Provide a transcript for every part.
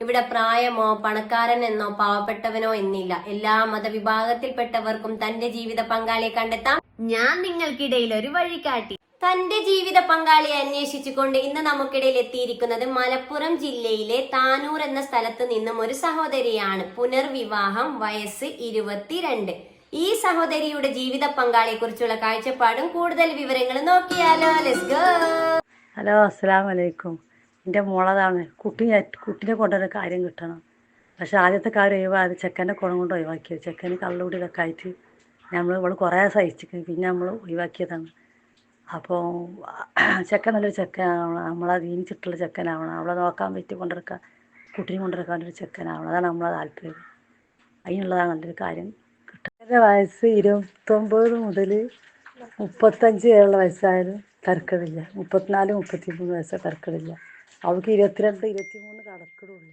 ഇവിടെ പ്രായമോ പണക്കാരൻ എന്നോ പാവപ്പെട്ടവനോ എന്നില്ല. എല്ലാ മതവിഭാഗത്തിൽപ്പെട്ടവർക്കും തന്റെ ജീവിത പങ്കാളിയെ കണ്ടെത്താം. ഞാൻ നിങ്ങൾക്കിടയിൽ ഒരു വഴികാട്ടി തന്റെ ജീവിത പങ്കാളിയെ അന്വേഷിച്ചുകൊണ്ട് ഇന്ന് നമുക്കിടയിൽ എത്തിയിരിക്കുന്നത് മലപ്പുറം ജില്ലയിലെ താനൂർ എന്ന സ്ഥലത്ത് നിന്നും ഒരു സഹോദരിയാണ്. പുനർവിവാഹം വയസ്സ് ഇരുപത്തിരണ്ട്. ഈ സഹോദരിയുടെ ജീവിത പങ്കാളിയെ കുറിച്ചുള്ള കാഴ്ചപ്പാടും കൂടുതൽ വിവരങ്ങൾ നോക്കിയാലോ. ലെസ് ഗോ ഹലോ അസ്സലാം വലൈക്കും എന്റെ മോളതാണ്. കുട്ടി കുട്ടിനെ കൊണ്ടൊരു കാര്യം കിട്ടണം. പക്ഷെ ആദ്യത്തെ കാര്യം ഒഴിവാക്കി ചെക്കന്റെ കുളം കൊണ്ട് ഒഴിവാക്കിയത്. ചെക്കന് കള്ളുകൂടിയൊക്കെ ആയിട്ട് നമ്മൾ ഇവൾ കുറേ സഹിച്ചിരിക്കും പിന്നെ നമ്മൾ ഒഴിവാക്കിയതാണ്. അപ്പോൾ ചെക്കൻ നല്ലൊരു ചെക്കനാവണം. നമ്മളെ ദീനിച്ചിട്ടുള്ള ചെക്കനാവണം. അവളെ നോക്കാൻ പറ്റി കൊണ്ടിരിക്കാൻ കുട്ടീനെ കൊണ്ടിരിക്കാൻ ഒരു ചെക്കനാവണം. അതാണ് നമ്മളെ താല്പര്യം. അതിനുള്ളതാണ് നല്ലൊരു കാര്യം കിട്ടുക. വയസ്സ് ഇരുപത്തൊമ്പത് മുതൽ മുപ്പത്തഞ്ച് വരെയുള്ള വയസ്സായാലും തർക്കമില്ല. മുപ്പത്തിനാല് മുപ്പത്തിമൂന്ന് വയസ്സ് തരക്കടില്ല അവൾക്ക് ഇരുപത്തിരണ്ട് ഇരുപത്തിമൂന്ന് കടക്കടുള്ളൂ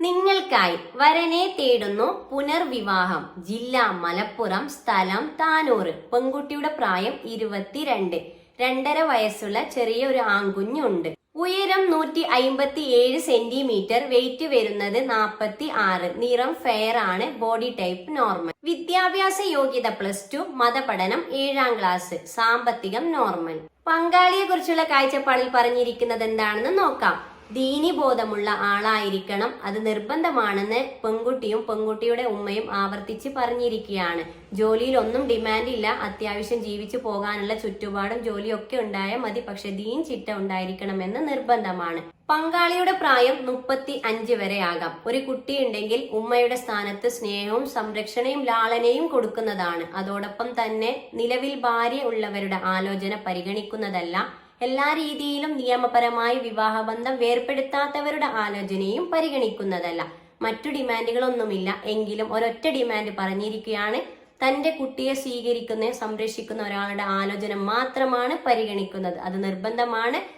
നിങ്ങൾക്കായി വരനെ തേടുന്നു പുനർവിവാഹം. ജില്ല മലപ്പുറം സ്ഥലം താനൂർ പെൺകുട്ടിയുടെ പ്രായം ഇരുപത്തിരണ്ട്. രണ്ടര വയസ്സുള്ള ചെറിയ ഒരു ആൺകുഞ്ഞുണ്ട്. ഉയരം നൂറ്റി അയിമ്പത്തി ഏഴ് സെന്റിമീറ്റർ വെയിറ്റ് വരുന്നത് നാൽപ്പത്തി ആറ് നിറം ഫെയർ ആണ് ബോഡി ടൈപ്പ് നോർമൽ വിദ്യാഭ്യാസ യോഗ്യത പ്ലസ് ടു മതപഠനം ഏഴാം ക്ലാസ് സാമ്പത്തികം നോർമൽ പങ്കാളിയെ കുറിച്ചുള്ള കാഴ്ചപ്പാടിൽ പറഞ്ഞിരിക്കുന്നത് എന്താണെന്ന് നോക്കാം. ദീനിബോധമുള്ള ആളായിരിക്കണം. അത് നിർബന്ധമാണെന്ന് പെൺകുട്ടിയും പെൺകുട്ടിയുടെ ഉമ്മയും ആവർത്തിച്ച് പറഞ്ഞിരിക്കുകയാണ്. ജോലിയിൽ ഒന്നും ഡിമാൻഡ് ഇല്ല അത്യാവശ്യം ജീവിച്ചു പോകാനുള്ള ചുറ്റുപാടും ജോലിയൊക്കെ ഉണ്ടായാൽ മതി. പക്ഷെ ദീൻ ചിട്ട ഉണ്ടായിരിക്കണം എന്ന് നിർബന്ധമാണ്. പങ്കാളിയുടെ പ്രായം മുപ്പത്തി അഞ്ച് വരെ ആകാം. ഒരു കുട്ടിയുണ്ടെങ്കിൽ ഉമ്മയുടെ സ്ഥാനത്ത് സ്നേഹവും സംരക്ഷണയും ലാളനയും കൊടുക്കുന്നതാണ്. അതോടൊപ്പം തന്നെ നിലവിൽ ഭാര്യ ഉള്ളവരുടെ ആലോചന പരിഗണിക്കുന്നതല്ല. എല്ലാ രീതിയിലും നിയമപരമായി വിവാഹബന്ധം വേർപ്പെടുത്താത്തവരുടെ ആലോചനയും പരിഗണിക്കുന്നതല്ല. മറ്റു ഡിമാൻഡുകളൊന്നുമില്ല. എങ്കിലും ഒരൊറ്റ ഡിമാൻഡ് പറഞ്ഞിരിക്കുകയാണ്. തന്റെ കുട്ടിയെ സ്വീകരിക്കുന്ന സംരക്ഷിക്കുന്ന ഒരാളുടെ ആലോചന മാത്രമാണ് പരിഗണിക്കുന്നത്. അത് നിർബന്ധമാണ്.